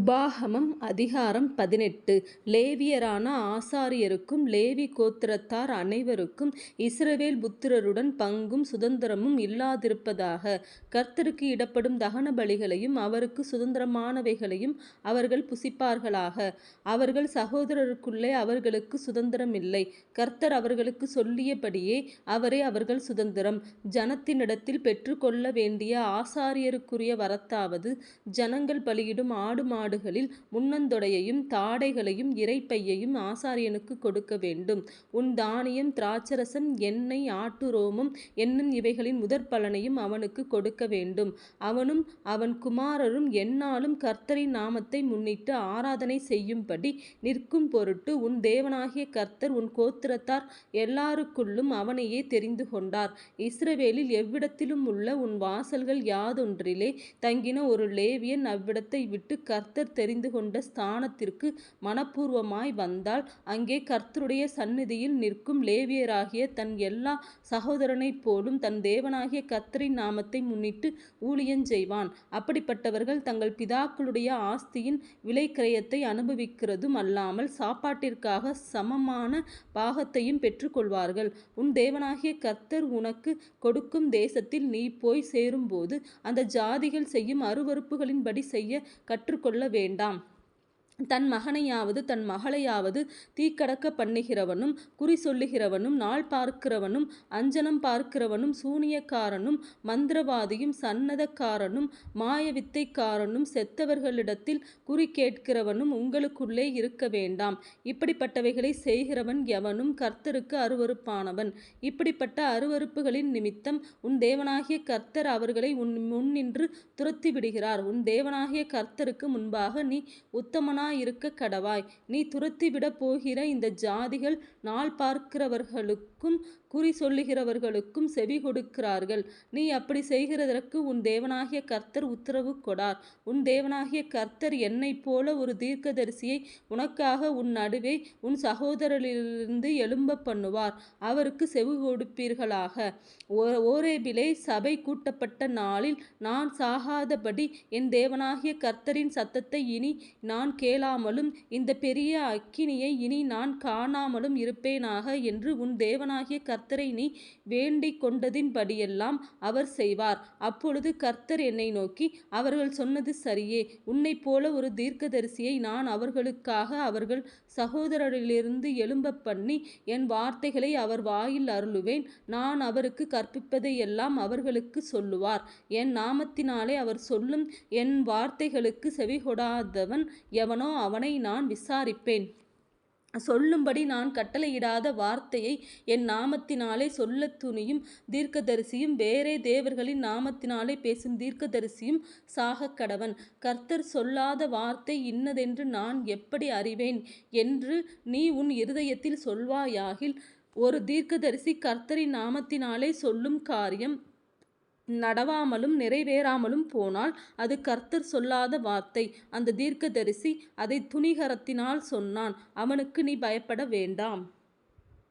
உபாகமம் அதிகாரம் பதினெட்டு. லேவியரான ஆசாரியருக்கும் லேவி கோத்திரத்தார் அனைவருக்கும் இஸ்ரவேல் புத்திரருடன் பங்கும் சுதந்திரமும் இல்லாதிருப்பதாக கர்த்தருக்கு இடப்படும் தகன பலிகளையும் அவருக்கு சுதந்திரமானவைகளையும் அவர்கள் புசிப்பார்களாக. அவர்கள் சகோதரருக்குள்ளே அவர்களுக்கு சுதந்திரம் இல்லை கர்த்தர் அவர்களுக்கு சொல்லியபடியே அவரே அவர்கள் சுதந்திரம். ஜனத்தினிடத்தில் பெற்றுக்கொள்ள வேண்டிய ஆசாரியருக்குரிய வரத்தாவது ஜனங்கள் பலியிடும் ஆடு மாடுகளில் முன்னந்தொடையையும் தாடைகளையும் இரைப்பையையும் ஆசாரியனுக்கு கொடுக்க வேண்டும். உன் தானியம் திராட்சரசம் எண்ணெய் ஆட்டுரோமம் என்னும் இவைகளின் முதற்பலனையும் அவனுக்கு கொடுக்க வேண்டும். அவனும் அவன் குமாரரும் எந்நாளும் கர்த்தரின் நாமத்தை முன்னிட்டு ஆராதனை செய்யும்படி நிற்கும் பொருட்டு உன் தேவனாகிய கர்த்தர் உன் கோத்திரத்தார் எல்லாருக்குள்ளும் அவனையே தெரிந்து கொண்டார். இஸ்ரவேலில் எவ்விடத்திலும் உள்ள உன் வாசல்கள் யாதொன்றிலே தங்கின ஒரு லேவியன் அவ்விடத்தை விட்டு கர்த்தர் தெரிந்து கொண்ட ஸ்தானத்திற்கு மனப்பூர்வமாய் வந்தால் அங்கே கர்த்தருடைய சந்நிதியில் நிற்கும் லேவியராகிய தன் எல்லா சகோதரனைப் போலும் தன் தேவனாகிய கர்த்தரின் நாமத்தை முன்னிட்டு ஊழியஞ்செய்வான். அப்படிப்பட்டவர்கள் தங்கள் பிதாக்களுடைய ஆஸ்தியின் விலைக்கிரயத்தை அனுபவிக்கிறதும் அல்லாமல் சாப்பாட்டிற்காக சமமான பாகத்தையும் பெற்றுக்கொள்வார்கள் உன் தேவனாகிய கர்த்தர் உனக்கு கொடுக்கும் தேசத்தில் நீ போய் சேரும்போது அந்த ஜாதிகள் செய்யும் அருவருப்புகளின்படி செய்ய கற்றுக்கொள்ள வேண்டாம். தன் மகனையாவது தன் மகளையாவது தீக்கடக்க பண்ணுகிறவனும் குறி சொல்லுகிறவனும் நாள் பார்க்கிறவனும் அஞ்சனம் பார்க்கிறவனும் சூனியக்காரனும் மந்திரவாதியும் சன்னதக்காரனும் மாயவித்தைக்காரனும் செத்தவர்களிடத்தில் குறி கேட்கிறவனும் உங்களுக்குள்ளே இருக்க வேண்டாம். இப்படிப்பட்டவைகளை செய்கிறவன் எவனும் கர்த்தருக்கு அருவருப்பானவன். இப்படிப்பட்ட அருவருப்புகளின் நிமித்தம் உன் தேவனாகிய கர்த்தர் அவர்களை உன் முன்னின்று துரத்திவிடுகிறார். உன் தேவனாகிய கர்த்தருக்கு முன்பாக நீ உத்தமனா இருக்க கடவாய். நீ துரத்திவிடப் போகிற இந்த ஜாதிகள் நாள் பார்க்கிறவர்களுக்கும் குறி சொல்லுகிறவர்களுக்கும் செவிகொடுக்கிறார்கள். நீ அப்படி செய்கிறதற்கு உன் தேவனாகிய கர்த்தர் உத்தரவு கொடார். உன் தேவனாகிய கர்த்தர் என்னைப் போல ஒரு தீர்க்கதரிசியை உனக்காக உன் நடுவே உன் சகோதரரிலிருந்து எழும்ப பண்ணுவார். அவருக்கு செவி கொடுப்பீர்களாக ஓரேபிலே சபை கூட்டப்பட்ட நாளில் நான் சாகாதபடி என் தேவனாகிய கர்த்தரின் சத்தத்தை இனி நான் கேள் இயலாமலும் இந்த பெரிய அக்கினியை இனி நான் காணாமலும் இருப்பேனாக என்று உன் தேவனாகிய கர்த்தரை நீ வேண்டிக் கொண்டதின்படியெல்லாம் அவர் செய்வார். அப்பொழுது கர்த்தர் என்னை நோக்கி அவர்கள் சொன்னது சரியே. உன்னைப்போல ஒரு தீர்க்கதரிசியை நான் அவர்களுக்காக அவர்கள் சகோதரரிலிருந்து எழும்பப்பண்ணி என் வார்த்தைகளை அவர் வாயில் அருளுவேன். நான் அவருக்குக் கற்பிப்பதையெல்லாம் அவர்களுக்கு சொல்லுவார். என் நாமத்தினாலே அவர் சொல்லும் என் வார்த்தைகளுக்கு செவிகொடாதவன் எவனோ அவனை நான் விசாரிப்பேன். சொல்லும்படி நான் கட்டளையிடாத வார்த்தையை என் நாமத்தினாலே சொல்ல துணியும் தீர்க்கதரிசியும் வேறே தேவர்களின் நாமத்தினாலே பேசும் தீர்க்கதரிசியும் சாகக்கடவன். கர்த்தர் சொல்லாத வார்த்தை இன்னதென்று நான் எப்படி அறிவேன்? என்று நீ உன் இருதயத்தில் சொல்வாயாகில் ஒரு தீர்க்கதரிசி கர்த்தரின் நாமத்தினாலே சொல்லும் காரியம் நடவாமலும் நிறைவேறாமலும் போனால் அது கர்த்தர் சொல்லாத வார்த்தை. அந்த தீர்க்கதரிசி அதை துணிகரத்தினால் சொன்னான். அவனுக்கு நீ பயப்பட வேண்டாம்.